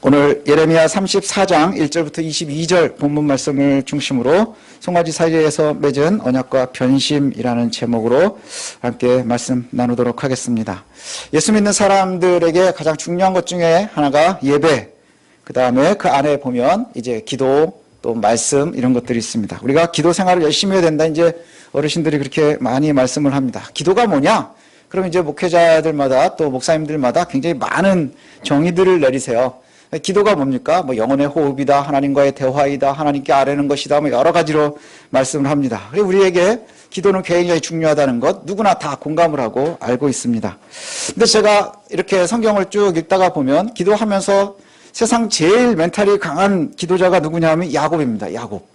오늘 예레미야 34장 1절부터 22절 본문 말씀을 중심으로 송아지 사이에서 맺은 언약과 변심이라는 제목으로 함께 말씀 나누도록 하겠습니다. 예수 믿는 사람들에게 가장 중요한 것 중에 하나가 예배, 그 다음에 그 안에 보면 이제 기도, 또 말씀 이런 것들이 있습니다. 우리가 기도 생활을 열심히 해야 된다. 이제 어르신들이 그렇게 많이 말씀을 합니다. 기도가 뭐냐? 그럼 이제 목회자들마다 또 목사님들마다 굉장히 많은 정의들을 내리세요. 기도가 뭡니까? 뭐 영혼의 호흡이다, 하나님과의 대화이다, 하나님께 아뢰는 것이다, 뭐 여러 가지로 말씀을 합니다. 그리고 우리에게 기도는 굉장히 중요하다는 것 누구나 다 공감을 하고 알고 있습니다. 근데 제가 이렇게 성경을 쭉 읽다가 보면 기도하면서 세상 제일 멘탈이 강한 기도자가 누구냐 하면 야곱입니다. 야곱.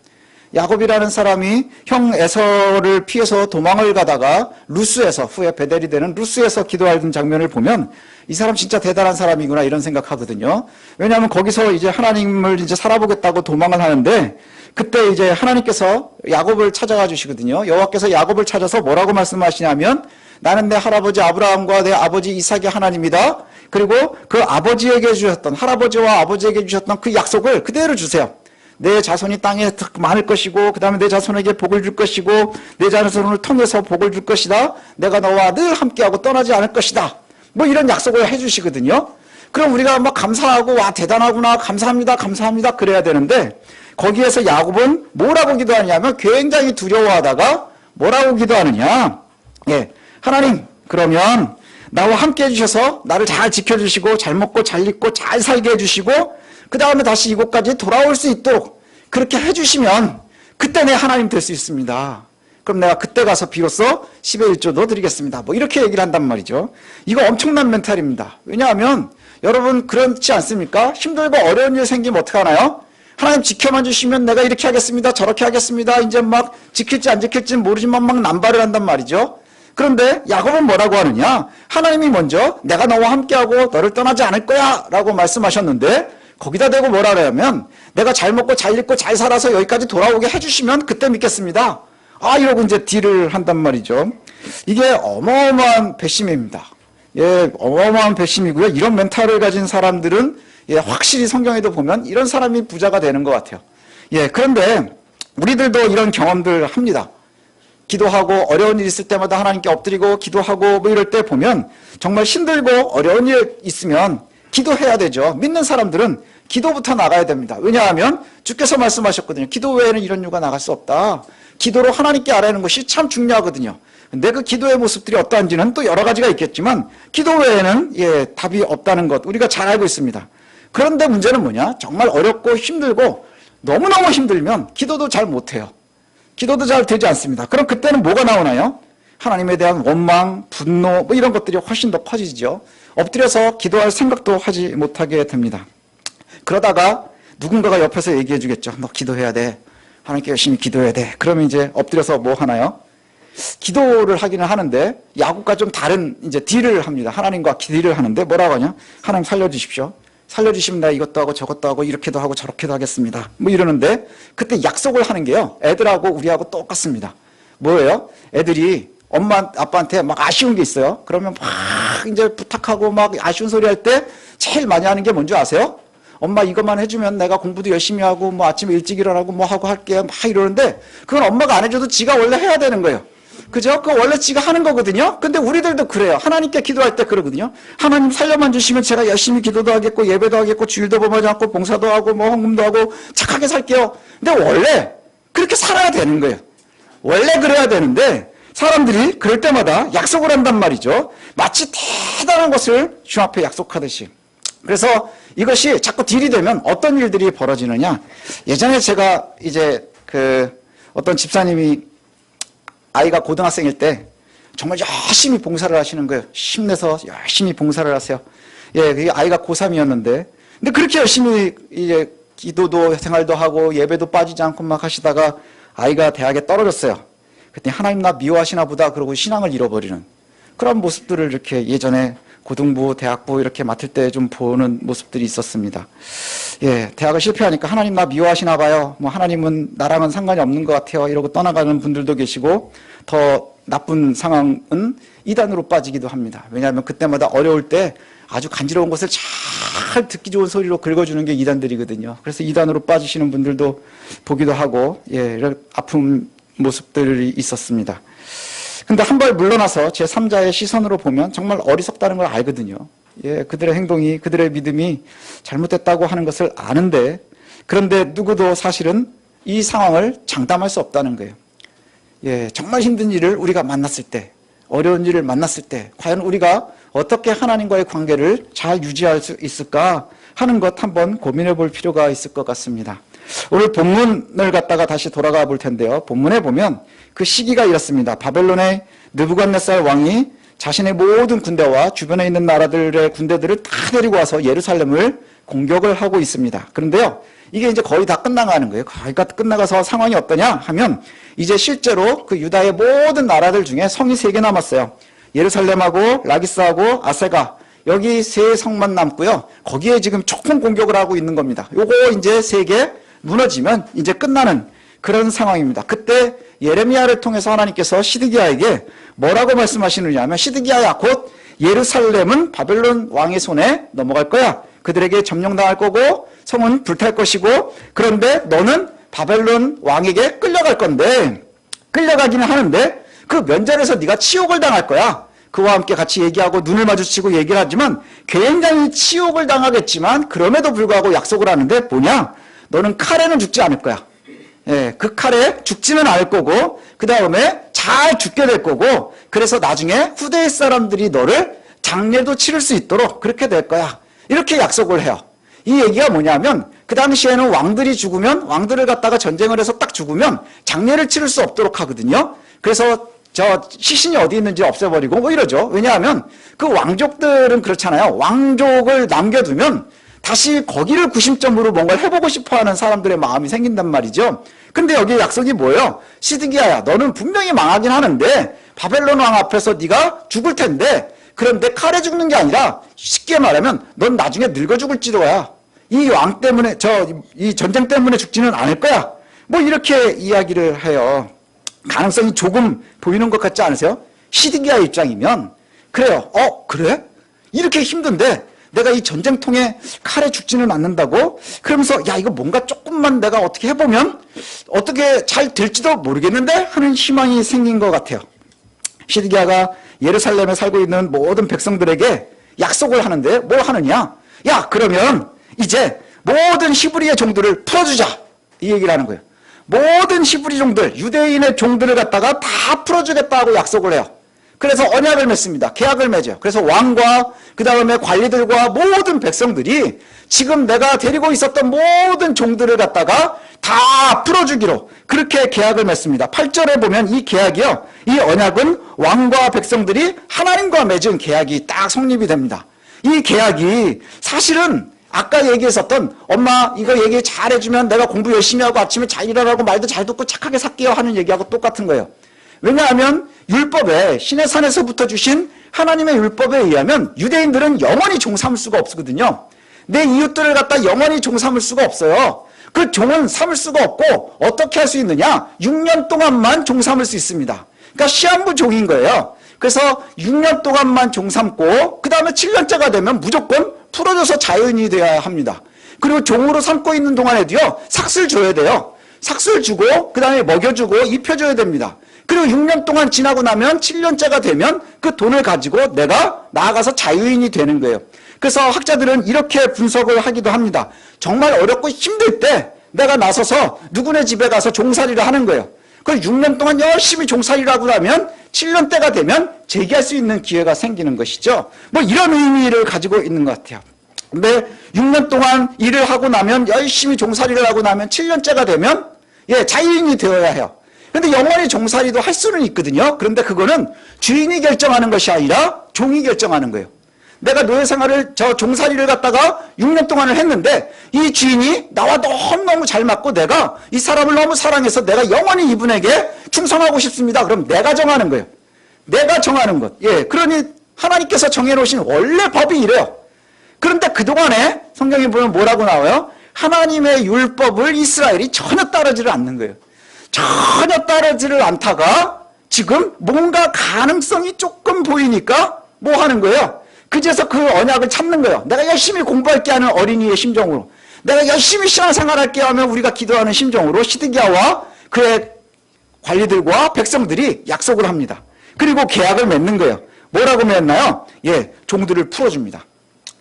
야곱이라는 사람이 형 에서를 피해서 도망을 가다가 루스에서 후에 베델이 되는 루스에서 기도하는 장면을 보면 이 사람 진짜 대단한 사람이구나 이런 생각하거든요. 왜냐하면 거기서 이제 하나님을 이제 살아보겠다고 도망을 하는데 그때 이제 하나님께서 야곱을 찾아가 주시거든요. 여호와께서 야곱을 찾아서 뭐라고 말씀하시냐면 나는 내 할아버지 아브라함과 내 아버지 이삭의 하나님이다. 그리고 그 아버지에게 주셨던 할아버지와 아버지에게 주셨던 그 약속을 그대로 주세요. 내 자손이 땅에 많을 것이고 그 다음에 내 자손에게 복을 줄 것이고 내 자손을 통해서 복을 줄 것이다. 내가 너와 늘 함께하고 떠나지 않을 것이다. 뭐 이런 약속을 해주시거든요. 그럼 우리가 막 감사하고 와 대단하구나 감사합니다 감사합니다 그래야 되는데 거기에서 야곱은 뭐라고 기도하냐면 굉장히 두려워하다가 뭐라고 기도하느냐 예 하나님 그러면 나와 함께 해주셔서 나를 잘 지켜주시고 잘 먹고 잘 입고 잘 살게 해주시고 그 다음에 다시 이곳까지 돌아올 수 있도록 그렇게 해주시면 그때 내 하나님 될 수 있습니다. 그럼 내가 그때 가서 비로소 10의 1조도 드리겠습니다. 뭐 이렇게 얘기를 한단 말이죠. 이거 엄청난 멘탈입니다. 왜냐하면 여러분 그렇지 않습니까? 힘들고 어려운 일 생기면 어떡하나요? 하나님 지켜만 주시면 내가 이렇게 하겠습니다. 저렇게 하겠습니다. 이제 막 지킬지 안 지킬지 모르지만 막 남발을 한단 말이죠. 그런데 야곱은 뭐라고 하느냐? 하나님이 먼저 내가 너와 함께하고 너를 떠나지 않을 거야 라고 말씀하셨는데 거기다 대고 뭐라 그러냐면 내가 잘 먹고 잘 입고 잘 살아서 여기까지 돌아오게 해주시면 그때 믿겠습니다. 아 이러고 이제 딜을 한단 말이죠. 이게 어마어마한 배심입니다. 예, 어마어마한 배심이고요. 이런 멘탈을 가진 사람들은 예, 확실히 성경에도 보면 이런 사람이 부자가 되는 것 같아요. 예, 그런데 우리들도 이런 경험들 합니다. 기도하고 어려운 일 있을 때마다 하나님께 엎드리고 기도하고 뭐 이럴 때 보면 정말 힘들고 어려운 일 있으면 기도해야 되죠. 믿는 사람들은 기도부터 나가야 됩니다. 왜냐하면 주께서 말씀하셨거든요. 기도 외에는 이런 유가 나갈 수 없다. 기도로 하나님께 알아내는 것이 참 중요하거든요. 근데 그 기도의 모습들이 어떠한지는 또 여러 가지가 있겠지만 기도 외에는 예, 답이 없다는 것 우리가 잘 알고 있습니다. 그런데 문제는 뭐냐? 정말 어렵고 힘들고 너무너무 힘들면 기도도 잘 못해요. 기도도 잘 되지 않습니다. 그럼 그때는 뭐가 나오나요? 하나님에 대한 원망, 분노 뭐 이런 것들이 훨씬 더 커지죠. 엎드려서 기도할 생각도 하지 못하게 됩니다. 그러다가 누군가가 옆에서 얘기해 주겠죠. 너 기도해야 돼. 하나님께 열심히 기도해야 돼. 그러면 이제 엎드려서 뭐 하나요? 기도를 하기는 하는데 야곱과 좀 다른 이제 딜을 합니다. 하나님과 딜을 하는데 뭐라고 하냐? 하나님 살려주십시오. 살려주시면 나 이것도 하고 저것도 하고 이렇게도 하고 저렇게도 하겠습니다. 뭐 이러는데 그때 약속을 하는 게요. 애들하고 우리하고 똑같습니다. 뭐예요? 애들이 엄마 아빠한테 막 아쉬운 게 있어요. 그러면 막 이제 부탁하고 막 아쉬운 소리 할 때 제일 많이 하는 게 뭔지 아세요? 엄마 이것만 해주면 내가 공부도 열심히 하고 뭐 아침에 일찍 일어나고 뭐 하고 할게 막 이러는데 그건 엄마가 안 해줘도 지가 원래 해야 되는 거예요. 그죠? 그 원래 지가 하는 거거든요. 근데 우리들도 그래요. 하나님께 기도할 때 그러거든요. 하나님 살려만 주시면 제가 열심히 기도도 하겠고 예배도 하겠고 주일도 범하지 않고 봉사도 하고 뭐 헌금도 하고 착하게 살게요. 근데 원래 그렇게 살아야 되는 거예요. 원래 그래야 되는데 사람들이 그럴 때마다 약속을 한단 말이죠. 마치 대단한 것을 주 앞에 약속하듯이. 그래서 이것이 자꾸 딜이 되면 어떤 일들이 벌어지느냐. 예전에 제가 이제 그 어떤 집사님이 아이가 고등학생일 때 정말 열심히 봉사를 하시는 거예요. 힘내서 열심히 봉사를 하세요. 예, 그 아이가 고3이었는데. 근데 그렇게 열심히 이제 기도도 생활도 하고 예배도 빠지지 않고 막 하시다가 아이가 대학에 떨어졌어요. 그랬더니 하나님 나 미워하시나 보다 그러고 신앙을 잃어버리는 그런 모습들을 이렇게 예전에 고등부, 대학부 이렇게 맡을 때 좀 보는 모습들이 있었습니다. 예, 대학을 실패하니까 하나님 나 미워하시나 봐요. 뭐 하나님은 나랑은 상관이 없는 것 같아요. 이러고 떠나가는 분들도 계시고 더 나쁜 상황은 이단으로 빠지기도 합니다. 왜냐하면 그때마다 어려울 때 아주 간지러운 것을 잘 듣기 좋은 소리로 긁어주는 게 이단들이거든요. 그래서 이단으로 빠지시는 분들도 보기도 하고, 예, 아픈 모습들이 있었습니다. 근데 한 발 물러나서 제 3자의 시선으로 보면 정말 어리석다는 걸 알거든요. 예, 그들의 행동이, 그들의 믿음이 잘못됐다고 하는 것을 아는데, 그런데 누구도 사실은 이 상황을 장담할 수 없다는 거예요. 예, 정말 힘든 일을 우리가 만났을 때, 어려운 일을 만났을 때, 과연 우리가 어떻게 하나님과의 관계를 잘 유지할 수 있을까 하는 것 한번 고민해 볼 필요가 있을 것 같습니다. 오늘 본문을 갖다가 다시 돌아가 볼 텐데요. 본문에 보면 그 시기가 이렇습니다. 바벨론의 느부갓네살 왕이 자신의 모든 군대와 주변에 있는 나라들의 군대들을 다 데리고 와서 예루살렘을 공격을 하고 있습니다. 그런데요. 이게 이제 거의 다 끝나가는 거예요. 다 끝나가서 상황이 어떠냐 하면 이제 실제로 그 유다의 모든 나라들 중에 성이 세 개 남았어요. 예루살렘하고 라기스하고 아세가 여기 세 성만 남고요. 거기에 지금 조금 공격을 하고 있는 겁니다. 요거 이제 세 개 무너지면 이제 끝나는 그런 상황입니다. 그때 예레미야를 통해서 하나님께서 시드기야에게 뭐라고 말씀하시느냐 하면 시드기야야 곧 예루살렘은 바벨론 왕의 손에 넘어갈 거야. 그들에게 점령당할 거고 성은 불탈 것이고 그런데 너는 바벨론 왕에게 끌려갈 건데 끌려가기는 하는데 그 면전에서 네가 치욕을 당할 거야. 그와 함께 같이 얘기하고 눈을 마주치고 얘기를 하지만 굉장히 치욕을 당하겠지만 그럼에도 불구하고 약속을 하는데 뭐냐? 너는 칼에는 죽지 않을 거야. 예, 그 칼에 죽지는 않을 거고 그 다음에 잘 죽게 될 거고 그래서 나중에 후대의 사람들이 너를 장례도 치를 수 있도록 그렇게 될 거야. 이렇게 약속을 해요. 이 얘기가 뭐냐면 그 당시에는 왕들이 죽으면 왕들을 갖다가 전쟁을 해서 딱 죽으면 장례를 치를 수 없도록 하거든요. 그래서 저 시신이 어디 있는지 없애버리고 뭐 이러죠. 왜냐하면 그 왕족들은 그렇잖아요. 왕족을 남겨두면 다시 거기를 구심점으로 뭔가를 해보고 싶어하는 사람들의 마음이 생긴단 말이죠. 근데 여기 약속이 뭐예요? 시드기야야, 너는 분명히 망하긴 하는데 바벨론 왕 앞에서 네가 죽을 텐데 그런데 칼에 죽는 게 아니라 쉽게 말하면 넌 나중에 늙어 죽을지도야. 이 왕 때문에 저 이 전쟁 때문에 죽지는 않을 거야. 뭐 이렇게 이야기를 해요. 가능성이 조금 보이는 것 같지 않으세요? 시드기야 입장이면 그래요. 어 그래? 이렇게 힘든데 내가 이 전쟁통에 칼에 죽지는 않는다고? 그러면서 야 이거 뭔가 조금만 내가 어떻게 해보면 어떻게 잘 될지도 모르겠는데 하는 희망이 생긴 것 같아요. 시드기야가 예루살렘에 살고 있는 모든 백성들에게 약속을 하는데 뭘 하느냐? 야 그러면 이제 모든 히브리의 종들을 풀어주자 이 얘기를 하는 거예요. 모든 히브리 종들 유대인의 종들을 갖다가 다 풀어주겠다고 약속을 해요. 그래서 언약을 맺습니다. 계약을 맺어요. 그래서 왕과 그 다음에 관리들과 모든 백성들이 지금 내가 데리고 있었던 모든 종들을 갖다가 다 풀어주기로 그렇게 계약을 맺습니다. 8절에 보면 이 계약이요. 이 언약은 왕과 백성들이 하나님과 맺은 계약이 딱 성립이 됩니다. 이 계약이 사실은 아까 얘기했었던 엄마 이거 얘기 잘 해주면 내가 공부 열심히 하고 아침에 잘 일어나고 말도 잘 듣고 착하게 살게요 하는 얘기하고 똑같은 거예요. 왜냐하면 율법에 신의 산에서부터 주신 하나님의 율법에 의하면 유대인들은 영원히 종 삼을 수가 없거든요. 내 이웃들을 갖다 영원히 종 삼을 수가 없어요. 그 종은 삼을 수가 없고 어떻게 할 수 있느냐? 6년 동안만 종 삼을 수 있습니다. 그러니까 시한부 종인 거예요. 그래서 6년 동안만 종 삼고 그 다음에 7년째가 되면 무조건 풀어져서 자연인이 되어야 합니다. 그리고 종으로 삼고 있는 동안에도요 삭슬 줘야 돼요. 삭슬 주고 그 다음에 먹여주고 입혀줘야 됩니다. 그리고 6년 동안 지나고 나면 7년째가 되면 그 돈을 가지고 내가 나아가서 자유인이 되는 거예요. 그래서 학자들은 이렇게 분석을 하기도 합니다. 정말 어렵고 힘들 때 내가 나서서 누구네 집에 가서 종살이를 하는 거예요. 그 6년 동안 열심히 종살이를 하고 나면 7년 때가 되면 재기할 수 있는 기회가 생기는 것이죠. 뭐 이런 의미를 가지고 있는 것 같아요. 근데 6년 동안 일을 하고 나면 열심히 종살이를 하고 나면 7년째가 되면 예, 자유인이 되어야 해요. 근데 영원히 종살이도 할 수는 있거든요. 그런데 그거는 주인이 결정하는 것이 아니라 종이 결정하는 거예요. 내가 노예 생활을 저 종살이를 갖다가 6년 동안을 했는데 이 주인이 나와 너무너무 잘 맞고 내가 이 사람을 너무 사랑해서 내가 영원히 이분에게 충성하고 싶습니다. 그럼 내가 정하는 거예요. 내가 정하는 것. 예. 그러니 하나님께서 정해 놓으신 원래 법이 이래요. 그런데 그동안에 성경에 보면 뭐라고 나와요? 하나님의 율법을 이스라엘이 전혀 따르지를 않는 거예요. 전혀 따르지를 않다가 지금 뭔가 가능성이 조금 보이니까 뭐 하는 거예요? 그제서 그 언약을 찾는 거예요. 내가 열심히 공부할게 하는 어린이의 심정으로. 내가 열심히 신앙생활할게 하면 우리가 기도하는 심정으로 시드기야와 그의 관리들과 백성들이 약속을 합니다. 그리고 계약을 맺는 거예요. 뭐라고 맺나요? 예, 종들을 풀어줍니다.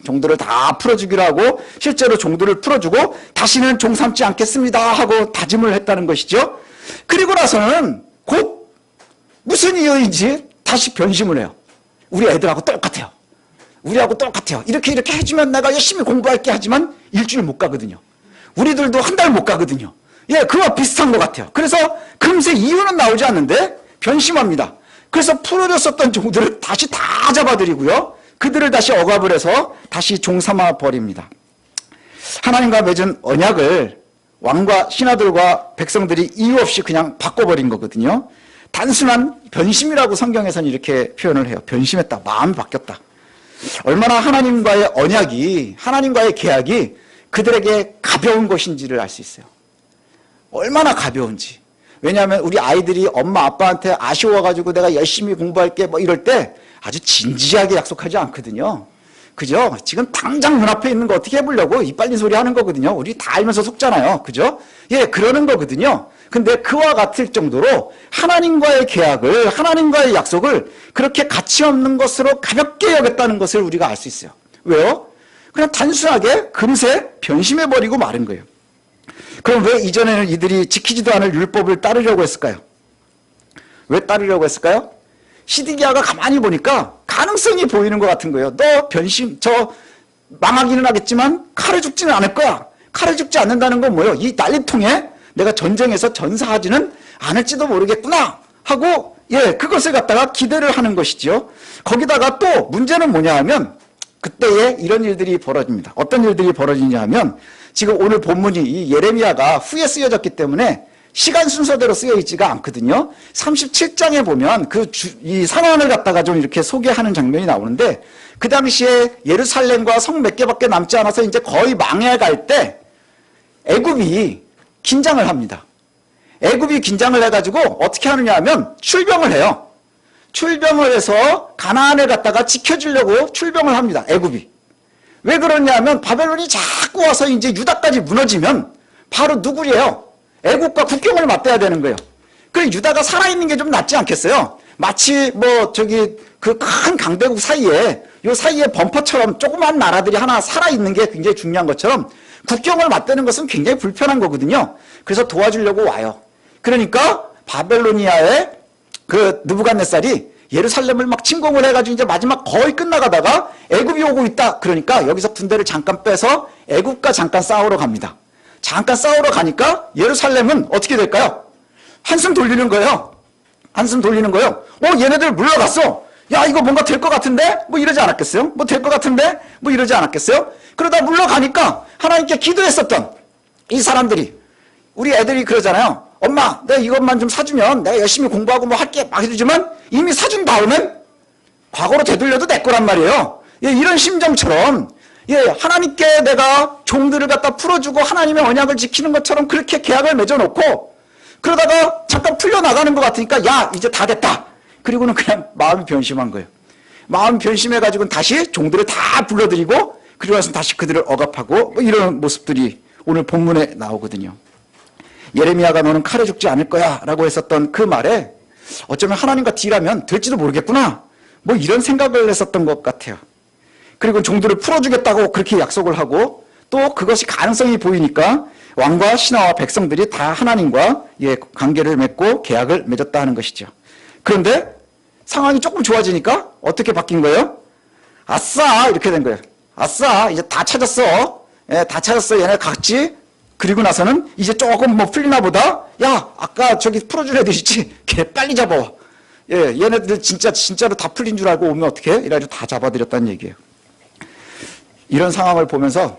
종들을 다 풀어주기로 하고 실제로 종들을 풀어주고 다시는 종 삼지 않겠습니다 하고 다짐을 했다는 것이죠. 그리고 나서는 곧 무슨 이유인지 다시 변심을 해요. 우리 애들하고 똑같아요. 우리하고 똑같아요. 이렇게 이렇게 해주면 내가 열심히 공부할게 하지만 일주일 못 가거든요. 우리들도 한 달 못 가거든요. 예, 그와 비슷한 것 같아요. 그래서 금세 이유는 나오지 않는데 변심합니다. 그래서 풀어졌었던 종들을 다시 다 잡아들이고요. 그들을 다시 억압을 해서 다시 종 삼아 버립니다. 하나님과 맺은 언약을 왕과 신하들과 백성들이 이유 없이 그냥 바꿔버린 거거든요. 단순한 변심이라고 성경에서는 이렇게 표현을 해요. 변심했다. 마음이 바뀌었다. 얼마나 하나님과의 언약이, 하나님과의 계약이 그들에게 가벼운 것인지를 알 수 있어요. 얼마나 가벼운지. 왜냐하면 우리 아이들이 엄마 아빠한테 아쉬워가지고 내가 열심히 공부할게 뭐 이럴 때 아주 진지하게 약속하지 않거든요. 그죠? 지금 당장 눈앞에 있는 거 어떻게 해보려고 이빨린 소리 하는 거거든요. 우리 다 알면서 속잖아요. 그죠? 예, 그러는 거거든요. 근데 그와 같을 정도로 하나님과의 계약을, 하나님과의 약속을 그렇게 가치 없는 것으로 가볍게 여겼다는 것을 우리가 알 수 있어요. 왜요? 그냥 단순하게 금세 변심해버리고 마른 거예요. 그럼 왜 이전에는 이들이 지키지도 않을 율법을 따르려고 했을까요? 왜 따르려고 했을까요? 시드기야가 가만히 보니까 가능성이 보이는 것 같은 거예요. 너 변심, 저 망하기는 하겠지만 칼에 죽지는 않을 거야. 칼에 죽지 않는다는 건 뭐예요? 이 난리통에 내가 전쟁에서 전사하지는 않을지도 모르겠구나 하고 예 그것을 갖다가 기대를 하는 것이지요. 거기다가 또 문제는 뭐냐 하면 그때에 이런 일들이 벌어집니다. 어떤 일들이 벌어지냐 하면 지금 오늘 본문이 이 예레미야가 후에 쓰여졌기 때문에 시간 순서대로 쓰여 있지가 않거든요. 37장에 보면 그 이 상황을 갖다가 좀 이렇게 소개하는 장면이 나오는데 그 당시에 예루살렘과 성 몇 개밖에 남지 않아서 이제 거의 망해갈 때 애굽이 긴장을 합니다. 애굽이 긴장을 해가지고 어떻게 하느냐 하면 출병을 해요. 출병을 해서 가나안을 갖다가 지켜주려고 출병을 합니다. 애굽이. 왜 그러냐면 바벨론이 자꾸 와서 이제 유다까지 무너지면 바로 누구예요? 애국과 국경을 맞대야 되는 거예요. 그 유다가 살아있는 게 좀 낫지 않겠어요? 마치 뭐 저기 그 큰 강대국 사이에 요 사이에 범퍼처럼 조그만 나라들이 하나 살아있는 게 굉장히 중요한 것처럼 국경을 맞대는 것은 굉장히 불편한 거거든요. 그래서 도와주려고 와요. 그러니까 바벨로니아의 그 느부갓네살이 예루살렘을 막 침공을 해가지고 이제 마지막 거의 끝나가다가 애굽이 오고 있다. 그러니까 여기서 군대를 잠깐 빼서 애굽과 잠깐 싸우러 갑니다. 잠깐 싸우러 가니까 예루살렘은 어떻게 될까요? 한숨 돌리는 거예요. 한숨 돌리는 거예요. 어, 얘네들 물러갔어. 야, 이거 뭔가 될 것 같은데? 뭐 이러지 않았겠어요? 뭐 될 것 같은데? 뭐 이러지 않았겠어요? 그러다 물러가니까 하나님께 기도했었던 이 사람들이 우리 애들이 그러잖아요. 엄마, 내가 이것만 좀 사주면 내가 열심히 공부하고 뭐 할게 막 해주지만 이미 사준 다음엔 과거로 되돌려도 내 거란 말이에요. 예, 이런 심정처럼 예, 하나님께 내가 종들을 갖다 풀어주고 하나님의 언약을 지키는 것처럼 그렇게 계약을 맺어놓고 그러다가 잠깐 풀려나가는 것 같으니까 야, 이제 다 됐다. 그리고는 그냥 마음이 변심한 거예요. 마음 변심해가지고는 다시 종들을 다 불러들이고 그리고 나서 다시 그들을 억압하고 뭐 이런 모습들이 오늘 본문에 나오거든요. 예레미야가 너는 칼에 죽지 않을 거야 라고 했었던 그 말에 어쩌면 하나님과 딜하면 될지도 모르겠구나. 뭐 이런 생각을 했었던 것 같아요. 그리고 종들을 풀어주겠다고 그렇게 약속을 하고 또 그것이 가능성이 보이니까 왕과 신하와 백성들이 다 하나님과 예, 관계를 맺고 계약을 맺었다 하는 것이죠. 그런데 상황이 조금 좋아지니까 어떻게 바뀐 거예요? 아싸! 이렇게 된 거예요. 아싸! 이제 다 찾았어. 예, 다 찾았어. 얘네 같이. 그리고 나서는 이제 조금 뭐 풀리나 보다. 야, 아까 저기 풀어준 애들 있지? 걔 빨리 잡아와. 예, 얘네들 진짜, 진짜로 다 풀린 줄 알고 오면 어떡해? 이래가지고 다 잡아들였다는 얘기예요. 이런 상황을 보면서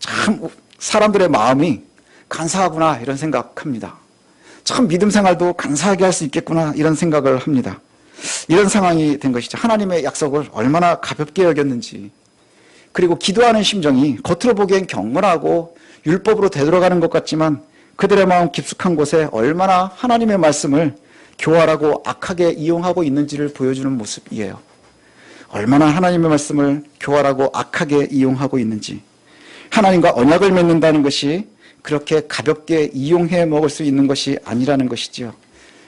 참 사람들의 마음이 간사하구나 이런 생각합니다. 참 믿음 생활도 간사하게 할 수 있겠구나 이런 생각을 합니다. 이런 상황이 된 것이죠. 하나님의 약속을 얼마나 가볍게 여겼는지 그리고 기도하는 심정이 겉으로 보기엔 경건하고 율법으로 되돌아가는 것 같지만 그들의 마음 깊숙한 곳에 얼마나 하나님의 말씀을 교활하고 악하게 이용하고 있는지를 보여주는 모습이에요. 얼마나 하나님의 말씀을 교활하고 악하게 이용하고 있는지 하나님과 언약을 맺는다는 것이 그렇게 가볍게 이용해 먹을 수 있는 것이 아니라는 것이지요.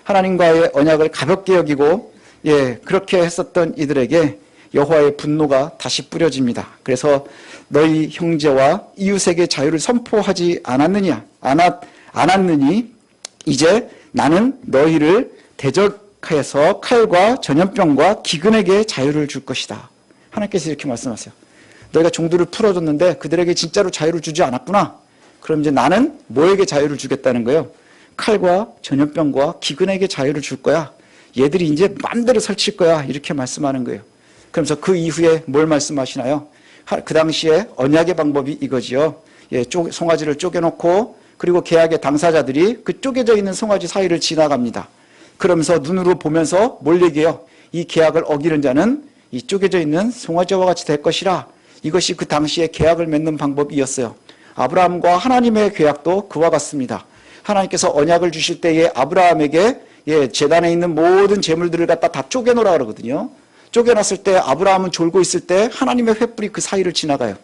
하나님과의 언약을 가볍게 여기고 예 그렇게 했었던 이들에게 여호와의 분노가 다시 뿌려집니다. 그래서 너희 형제와 이웃에게 자유를 선포하지 않았느냐 않았 않았느니 이제 나는 너희를 대적 해서 칼과 전염병과 기근에게 자유를 줄 것이다. 하나님께서 이렇게 말씀하세요. 너희가 종들을 풀어줬는데 그들에게 진짜로 자유를 주지 않았구나. 그럼 이제 나는 뭐에게 자유를 주겠다는 거예요? 칼과 전염병과 기근에게 자유를 줄 거야. 얘들이 이제 마음대로 설칠 거야. 이렇게 말씀하는 거예요. 그러면서 그 이후에 뭘 말씀하시나요? 하- 그 당시에 언약의 방법이 이거지요. 예, 쪼, 송아지를 쪼개놓고 그리고 계약의 당사자들이 그 쪼개져 있는 송아지 사이를 지나갑니다. 그러면서 눈으로 보면서 뭘 얘기해요? 이 계약을 어기는 자는 이 쪼개져 있는 송아지와 같이 될 것이라. 이것이 그 당시에 계약을 맺는 방법이었어요. 아브라함과 하나님의 계약도 그와 같습니다. 하나님께서 언약을 주실 때에 아브라함에게 예, 재단에 있는 모든 재물들을 갖다 다 쪼개놓으라 그러거든요. 쪼개놨을 때 아브라함은 졸고 있을 때 하나님의 횃불이 그 사이를 지나가요.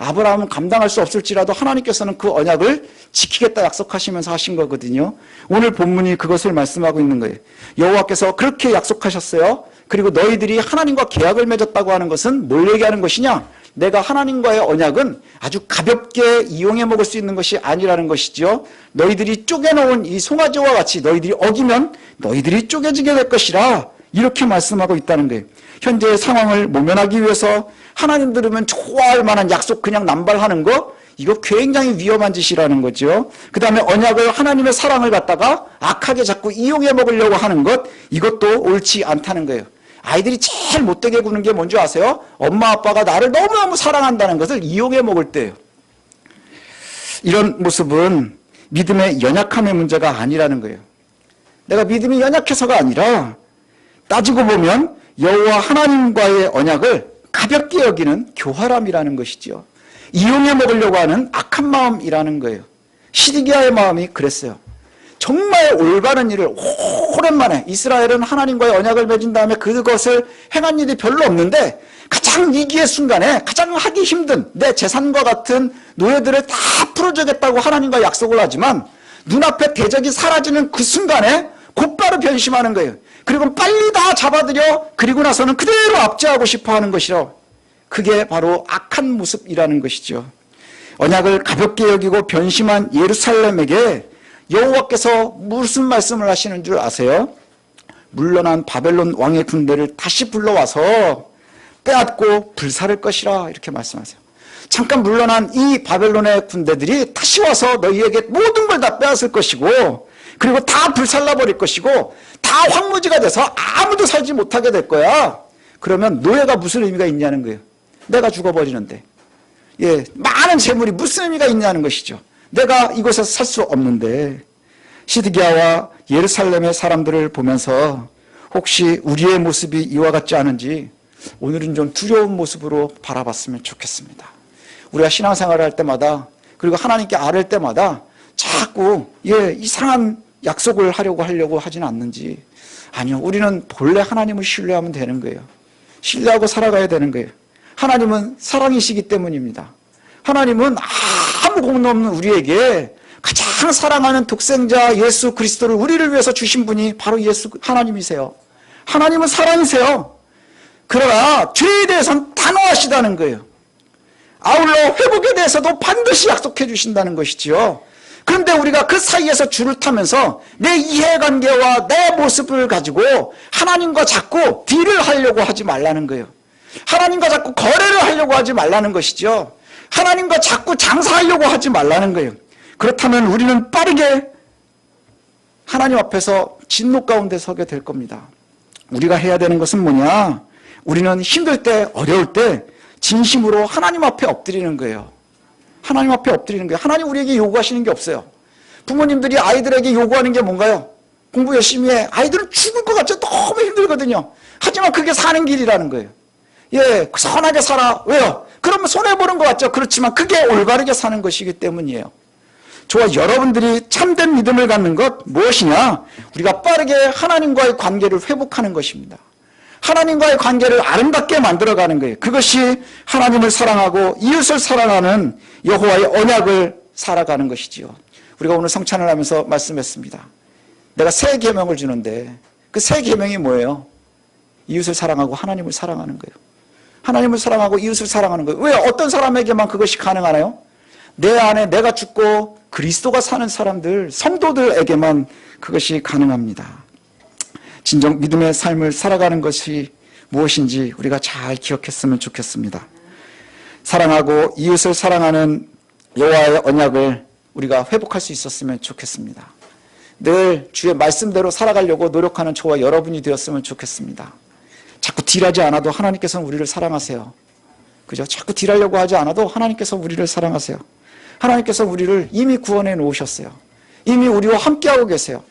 아브라함은 감당할 수 없을지라도 하나님께서는 그 언약을 지키겠다 약속하시면서 하신 거거든요. 오늘 본문이 그것을 말씀하고 있는 거예요. 여호와께서 그렇게 약속하셨어요. 그리고 너희들이 하나님과 계약을 맺었다고 하는 것은 뭘 얘기하는 것이냐? 내가 하나님과의 언약은 아주 가볍게 이용해 먹을 수 있는 것이 아니라는 것이지요. 너희들이 쪼개놓은 이 송아지와 같이 너희들이 어기면 너희들이 쪼개지게 될 것이라 이렇게 말씀하고 있다는 거예요. 현재의 상황을 모면하기 위해서 하나님 들으면 좋아할 만한 약속 그냥 남발하는 거 이거 굉장히 위험한 짓이라는 거죠. 그 다음에 언약을 하나님의 사랑을 갖다가 악하게 자꾸 이용해 먹으려고 하는 것 이것도 옳지 않다는 거예요. 아이들이 제일 못되게 구는 게 뭔지 아세요? 엄마 아빠가 나를 너무너무 사랑한다는 것을 이용해 먹을 때예요. 이런 모습은 믿음의 연약함의 문제가 아니라는 거예요. 내가 믿음이 연약해서가 아니라 따지고 보면 여호와 하나님과의 언약을 가볍게 여기는 교활함이라는 것이지요. 이용해 먹으려고 하는 악한 마음이라는 거예요. 시디기아의 마음이 그랬어요. 정말 올바른 일을 오랜만에 이스라엘은 하나님과의 언약을 맺은 다음에 그것을 행한 일이 별로 없는데 가장 위기의 순간에 가장 하기 힘든 내 재산과 같은 노예들을 다 풀어주겠다고 하나님과 약속을 하지만 눈앞에 대적이 사라지는 그 순간에 곧바로 변심하는 거예요. 그리고 빨리 다 잡아들여 그리고 나서는 그대로 압제하고 싶어 하는 것이라 그게 바로 악한 모습이라는 것이죠. 언약을 가볍게 여기고 변심한 예루살렘에게 여호와께서 무슨 말씀을 하시는 줄 아세요? 물러난 바벨론 왕의 군대를 다시 불러와서 빼앗고 불사를 것이라 이렇게 말씀하세요. 잠깐 물러난 이 바벨론의 군대들이 다시 와서 너희에게 모든 걸 다 빼앗을 것이고 그리고 다 불살라 버릴 것이고 다 황무지가 돼서 아무도 살지 못하게 될 거야. 그러면 노예가 무슨 의미가 있냐는 거예요. 내가 죽어버리는데. 예, 많은 재물이 무슨 의미가 있냐는 것이죠. 내가 이곳에서 살 수 없는데 시드기야와 예루살렘의 사람들을 보면서 혹시 우리의 모습이 이와 같지 않은지 오늘은 좀 두려운 모습으로 바라봤으면 좋겠습니다. 우리가 신앙생활을 할 때마다 그리고 하나님께 아를 때마다 자꾸 예, 이상한 약속을 하려고 하려고 하지는 않는지 아니요. 우리는 본래 하나님을 신뢰하면 되는 거예요. 신뢰하고 살아가야 되는 거예요. 하나님은 사랑이시기 때문입니다. 하나님은 아무 공로 없는 우리에게 가장 사랑하는 독생자 예수 그리스도를 우리를 위해서 주신 분이 바로 예수 하나님이세요. 하나님은 사랑이세요. 그러나 죄에 대해서는 단호하시다는 거예요. 아울러 회복에 대해서도 반드시 약속해 주신다는 것이지요. 그런데 우리가 그 사이에서 줄을 타면서 내 이해관계와 내 모습을 가지고 하나님과 자꾸 딜을 하려고 하지 말라는 거예요. 하나님과 자꾸 거래를 하려고 하지 말라는 것이죠. 하나님과 자꾸 장사하려고 하지 말라는 거예요. 그렇다면 우리는 빠르게 하나님 앞에서 진노 가운데 서게 될 겁니다. 우리가 해야 되는 것은 뭐냐? 우리는 힘들 때, 어려울 때 진심으로 하나님 앞에 엎드리는 거예요. 하나님 앞에 엎드리는 거예요. 하나님 우리에게 요구하시는 게 없어요. 부모님들이 아이들에게 요구하는 게 뭔가요? 공부 열심히 해. 아이들은 죽을 것 같죠. 너무 힘들거든요. 하지만 그게 사는 길이라는 거예요. 예, 선하게 살아. 왜요? 그러면 손해보는 것 같죠. 그렇지만 그게 올바르게 사는 것이기 때문이에요. 저와 여러분들이 참된 믿음을 갖는 것 무엇이냐? 우리가 빠르게 하나님과의 관계를 회복하는 것입니다. 하나님과의 관계를 아름답게 만들어가는 거예요. 그것이 하나님을 사랑하고 이웃을 사랑하는 여호와의 언약을 살아가는 것이지요. 우리가 오늘 성찬을 하면서 말씀했습니다. 내가 새 계명을 주는데 그 새 계명이 뭐예요? 이웃을 사랑하고 하나님을 사랑하는 거예요. 하나님을 사랑하고 이웃을 사랑하는 거예요. 왜 어떤 사람에게만 그것이 가능하나요? 내 안에 내가 죽고 그리스도가 사는 사람들, 성도들에게만 그것이 가능합니다. 진정 믿음의 삶을 살아가는 것이 무엇인지 우리가 잘 기억했으면 좋겠습니다. 사랑하고 이웃을 사랑하는 여호와의 언약을 우리가 회복할 수 있었으면 좋겠습니다. 늘 주의 말씀대로 살아가려고 노력하는 저와 여러분이 되었으면 좋겠습니다. 자꾸 딜하지 않아도 하나님께서는 우리를 사랑하세요. 그죠? 자꾸 딜하려고 하지 않아도 하나님께서 우리를 사랑하세요. 하나님께서 우리를 이미 구원해 놓으셨어요. 이미 우리와 함께하고 계세요.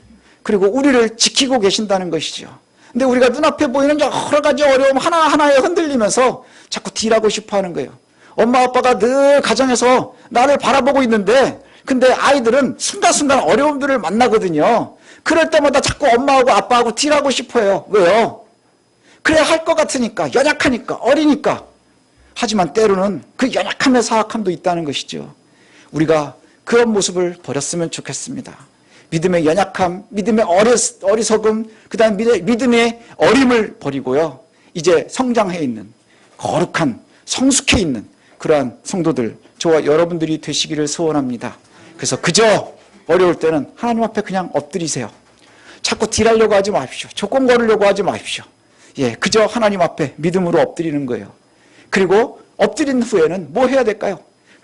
그리고 우리를 지키고 계신다는 것이죠. 근데 우리가 눈앞에 보이는 여러 가지 어려움 하나하나에 흔들리면서 자꾸 딜하고 싶어 하는 거예요. 엄마 아빠가 늘 가정에서 나를 바라보고 있는데 근데 아이들은 순간순간 어려움들을 만나거든요. 그럴 때마다 자꾸 엄마하고 아빠하고 딜하고 싶어요. 왜요? 그래야 할 것 같으니까, 연약하니까, 어리니까. 하지만 때로는 그 연약함의 사악함도 있다는 것이죠. 우리가 그런 모습을 버렸으면 좋겠습니다. 믿음의 연약함, 믿음의 어리, 어리석음, 그 다음 믿음의 어림을 버리고요. 이제 성장해 있는, 거룩한, 성숙해 있는 그러한 성도들, 저와 여러분들이 되시기를 소원합니다. 그래서 그저 어려울 때는 하나님 앞에 그냥 엎드리세요. 자꾸 딜하려고 하지 마십시오. 조건 걸으려고 하지 마십시오. 예, 그저 하나님 앞에 믿음으로 엎드리는 거예요. 그리고 엎드린 후에는 뭐 해야 될까요?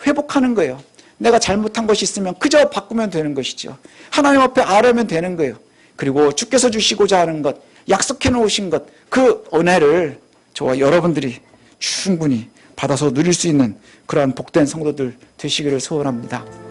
회복하는 거예요. 내가 잘못한 것이 있으면 그저 바꾸면 되는 것이죠. 하나님 앞에 아뢰면 되는 거예요. 그리고 주께서 주시고자 하는 것, 약속해 놓으신 것, 그 은혜를 저와 여러분들이 충분히 받아서 누릴 수 있는 그러한 복된 성도들 되시기를 소원합니다.